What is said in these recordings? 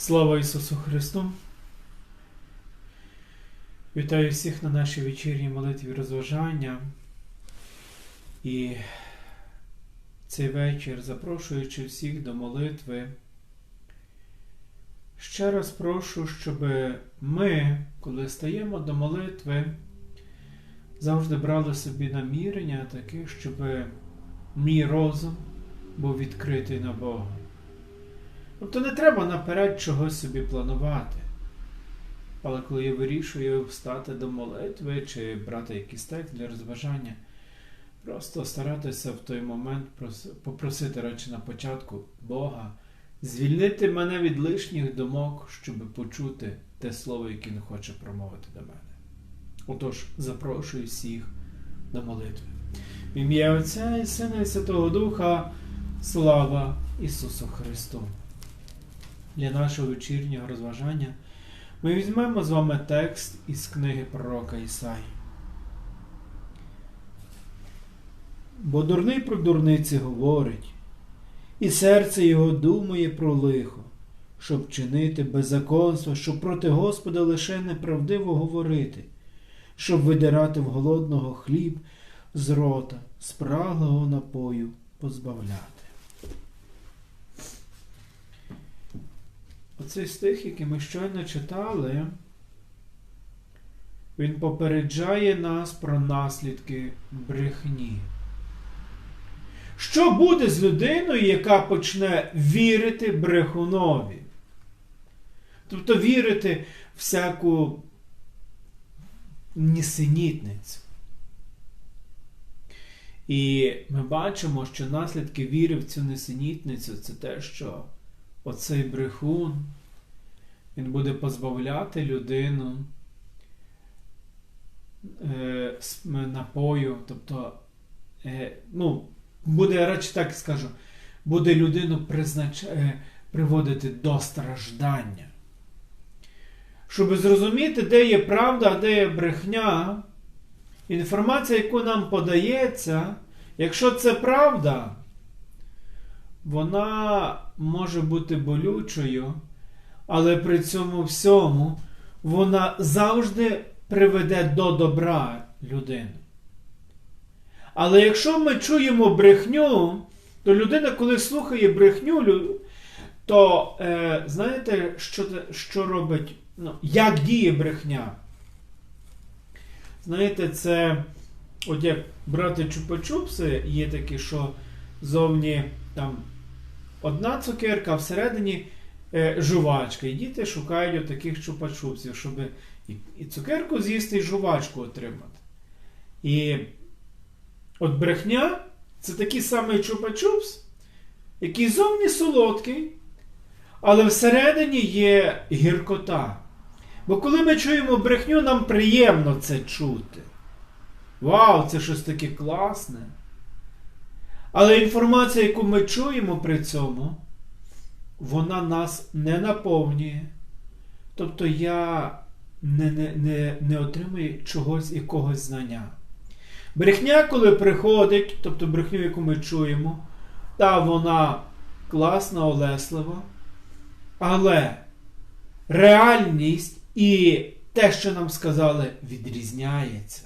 Слава Ісусу Христу! Вітаю всіх на нашій вечірній молитві розважання. І цей вечір, запрошуючи всіх до молитви, ще раз прошу, щоб ми, коли стаємо до молитви, завжди брали собі намірення таке, щоб мій розум був відкритий на Бога. Тобто не треба наперед чогось собі планувати. Але коли я вирішую встати до молитви чи брати якийсь текст для розважання, просто старатися в той момент попросити радше на початку Бога, звільнити мене від лишніх думок, щоб почути те слово, яке Він хоче промовити до мене. Отож, запрошую всіх до молитви. В ім'я Отця і Сина і Святого Духа, слава Ісусу Христу! Для нашого вечірнього розважання ми візьмемо з вами текст із книги пророка Ісаї. Бо дурний про дурниці говорить, і серце його думає про лихо, щоб чинити беззаконство, щоб проти Господа лише неправдиво говорити, щоб видирати в голодного хліб з рота, спраглого напою позбавляти. Оцей стих, який ми щойно читали, він попереджає нас про наслідки брехні. Що буде з людиною, яка почне вірити брехунові? Тобто вірити всяку нісенітницю. І ми бачимо, що наслідки віри в цю несенітницю це те, що оцей брехун, він буде позбавляти людину е, напою, тобто, е, ну, буде, радше так скажу, буде людину признач... е, приводити до страждання. Щоб зрозуміти, де є правда, а де є брехня, інформація, яку нам подається, якщо це правда, вона може бути болючою, але при цьому всьому вона завжди приведе до добра людину. Але якщо ми чуємо брехню, то людина, коли слухає брехню, то е, знаєте, що що робить? Ну, Як діє брехня? Знаєте, це, от як брати чупа-чупси, є такі, що зовні там одна цукерка, а всередині е, жувачка. І діти шукають таких чупа-чупсів, щоб і цукерку з'їсти, і жувачку отримати. І от брехня це такий самий чупа-чупс, який зовні солодкий, але всередині є гіркота. Бо коли ми чуємо брехню, нам приємно це чути. Вау, це щось таке класне. Але інформація, яку ми чуємо при цьому, вона нас не наповнює. Тобто я не не, не, не отримую чогось якогось знання. Брехня, коли приходить, тобто брехню, яку ми чуємо, та вона класна, олеслива, але реальність і те, що нам сказали, відрізняється.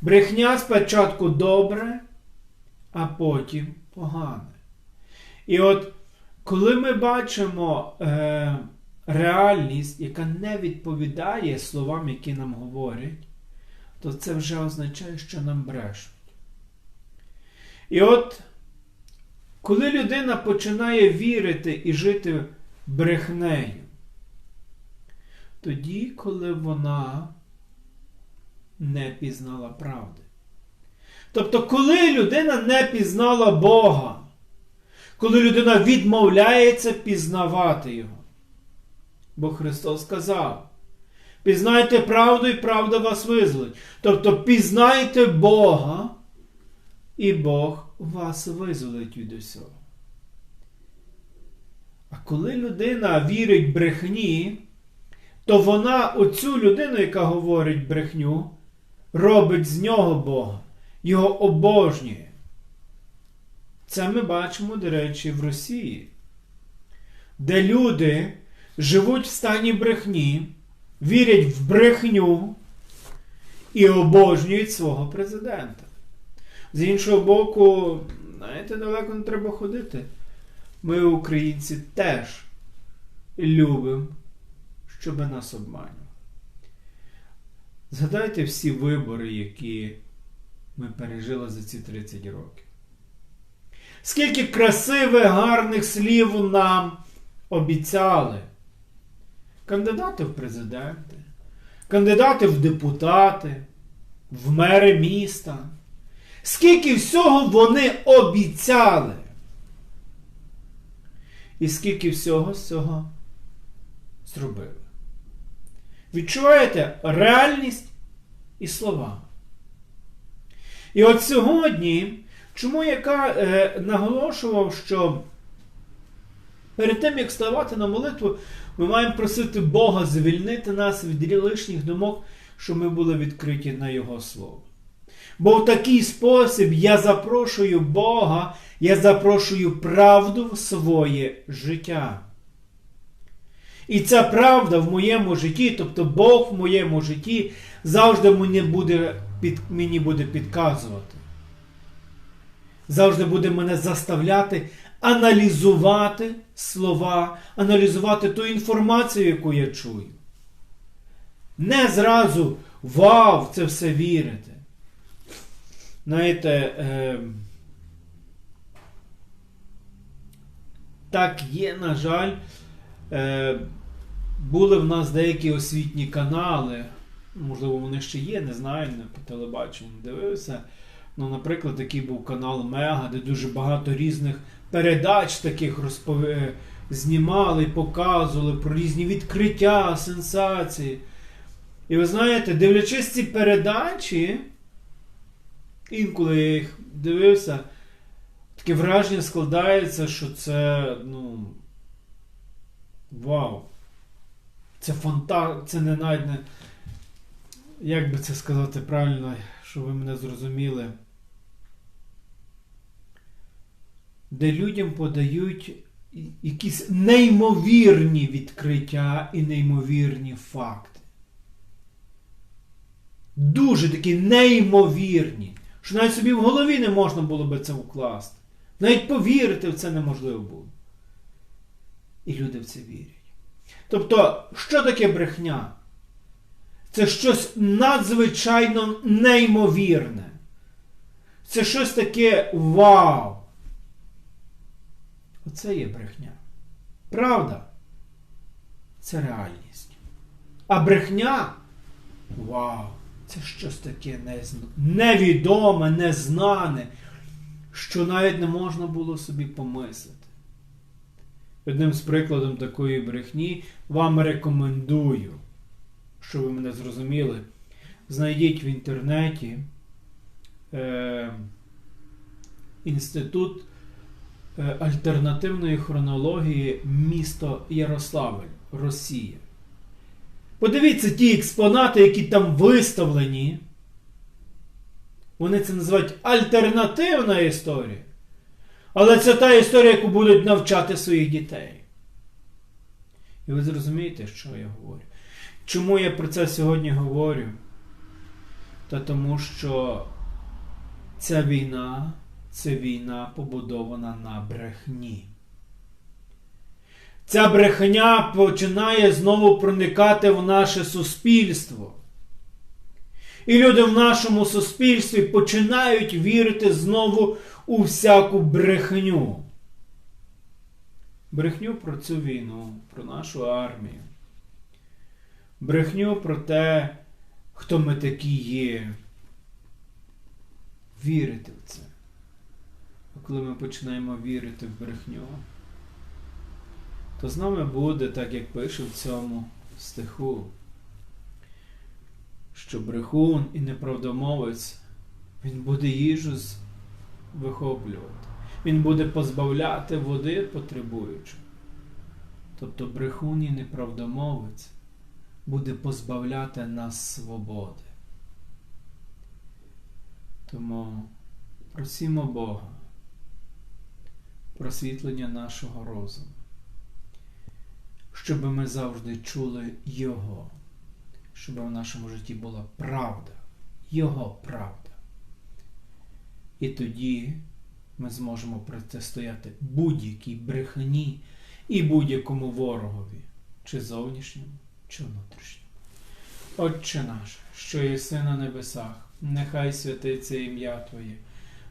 Брехня спочатку добре, а потім погане. І от коли ми бачимо е, реальність, яка не відповідає словам, які нам говорять, то це вже означає, що нам брешуть. І от, коли людина починає вірити і жити брехнею, тоді, коли вона не пізнала правди. Тобто, коли людина не пізнала Бога, коли людина відмовляється пізнавати Його. Бо Христос сказав: пізнайте правду і правда вас визволить. Тобто пізнайте Бога, і Бог вас визволить від усього. А коли людина вірить брехні, то вона оцю людину, яка говорить брехню, робить з нього Бога його обожнює. Це ми бачимо, до речі, в Росії. де люди живуть в стані брехні, вірять в брехню і обожнюють свого президента. З іншого боку, знаєте, далеко не треба ходити. Ми, українці, теж любимо, щоб нас обманювали. Згадайте всі вибори, які ми пережили за ці 30 років. Скільки красивих, гарних слів нам обіцяли. Кандидати в президенти, кандидати в депутати, в мери міста. Скільки всього вони обіцяли. І скільки всього з цього зробили. Відчуваєте реальність і слова. І от сьогодні, чому яка е, наголошував, що перед тим, як ставати на молитву, ми маємо просити Бога звільнити нас від лишніх думок, щоб ми були відкриті на Його Слово. Бо в такий спосіб я запрошую Бога, я запрошую правду в своє життя. І ця правда в моєму житті, тобто Бог в моєму житті, завжди мені буде, під, мені буде підказувати. Завжди буде мене заставляти аналізувати слова, аналізувати ту інформацію, яку я чую. Не зразу вау, це все вірити. Знаєте, е, так є, на жаль, е, були в нас деякі освітні канали, можливо, вони ще є, не знаю, не по телебаченню дивився. Ну, Наприклад, такий був канал Мега, де дуже багато різних передач таких розпов... знімали, показували про різні відкриття, сенсації. І ви знаєте, дивлячись ці передачі, інколи я їх дивився, таке враження складається, що це, ну. Вау! Це фанта... це не навіть не. Як би це сказати правильно, щоб ви мене зрозуміли. Де людям подають якісь неймовірні відкриття і неймовірні факти. Дуже такі неймовірні, що навіть собі в голові не можна було би це вкласти. Навіть повірити в це неможливо було. І люди в це вірять. Тобто, що таке брехня? Це щось надзвичайно неймовірне. Це щось таке вау. Оце є брехня. Правда? Це реальність. А брехня вау! Це щось таке невідоме, незнане, що навіть не можна було собі помислити. Одним з прикладом такої брехні вам рекомендую, щоб ви мене зрозуміли, знайдіть в інтернеті е, Інститут альтернативної хронології місто Ярославль, Росія. Подивіться ті експонати, які там виставлені. Вони це називають альтернативна історія. Але це та історія, яку будуть навчати своїх дітей. І ви зрозумієте, що я говорю. Чому я про це сьогодні говорю? Та тому що ця війна це війна побудована на брехні. Ця брехня починає знову проникати в наше суспільство. І люди в нашому суспільстві починають вірити знову у всяку брехню. Брехню про цю війну, про нашу армію. Брехню про те, хто ми такі є. Вірити в це. А коли ми починаємо вірити в брехню, то з нами буде, так як пише в цьому стиху, що брехун і неправдомовець, він буде їжу вихоплювати. Він буде позбавляти води потребуючи. Тобто брехун і неправдомовець буде позбавляти нас свободи. Тому просімо Бога, просвітлення нашого розуму. щоб ми завжди чули Його, щоб в нашому житті була правда, Його правда. І тоді ми зможемо протистояти будь-якій брехні і будь-якому ворогові, чи зовнішньому, чи внутрішньому. Отче наш, що єси на небесах, нехай святиться ім'я Твоє,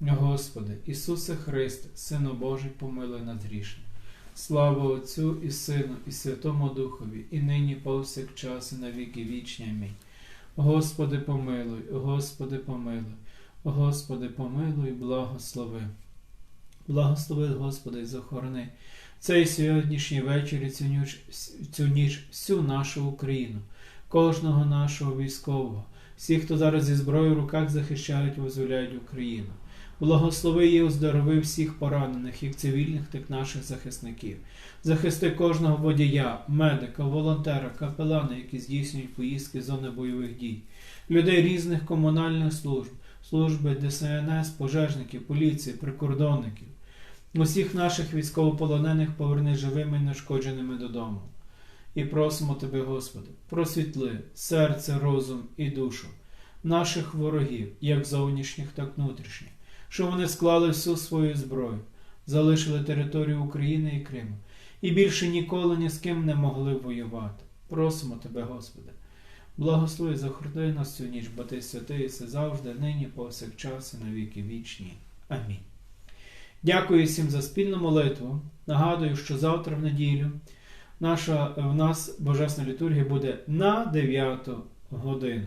Господи, Ісусе Христе, Сину Божий, помилуй нас грішним. Слава Отцю і Сину, і Святому Духові, і нині повсякчас, і на віки вічні. Амінь. Господи, помилуй, Господи, помилуй, Господи, помилуй, благослови. Благослови, Господи, і захорони цей сьогоднішній вечір і цю ніч, цю ніч всю нашу Україну, кожного нашого військового, всіх, хто зараз зі зброєю в руках захищають, визволяють Україну. Благослови і оздорови всіх поранених, як цивільних, так і наших захисників. Захисти кожного водія, медика, волонтера, капелана, які здійснюють поїздки з зони бойових дій, людей різних комунальних служб, служби ДСНС, пожежників, поліції, прикордонників. Усіх наших військовополонених поверни живими і нешкодженими додому. І просимо Тебе, Господи, просвітли серце, розум і душу наших ворогів, як зовнішніх, так внутрішніх, що вони склали всю свою зброю, залишили територію України і Криму, і більше ніколи ні з ким не могли воювати. Просимо Тебе, Господи, благослови захорони нас цю ніч, бо Ти святий, все завжди, нині, повсякчас і на віки вічні. Амінь. Дякую всім за спільну молитву. Нагадую, що завтра в неділю наша, в нас Божесна літургія буде на 9 годину.